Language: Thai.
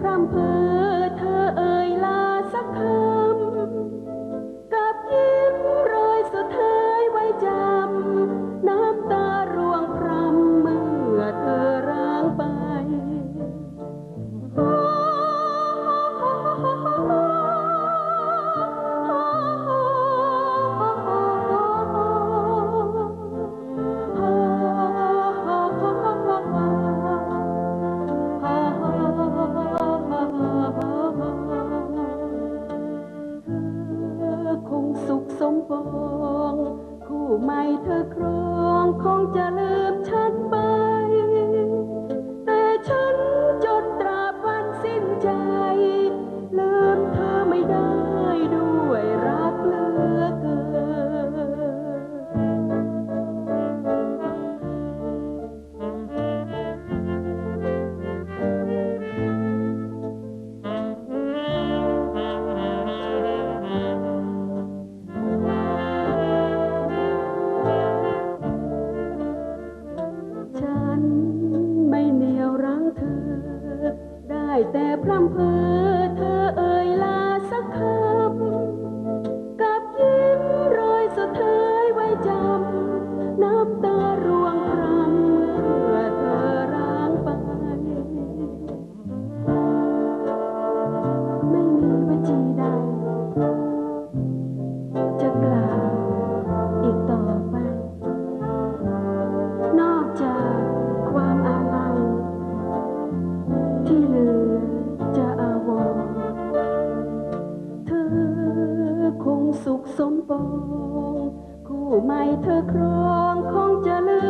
พร่ำเพ้อเธอเอ่ยลา ไม่เธอครองคงจะลืมฉันไป แต่พร่ำเพ้อเธอ สมปอง คู่ใหม่เธอครองคงจะลืม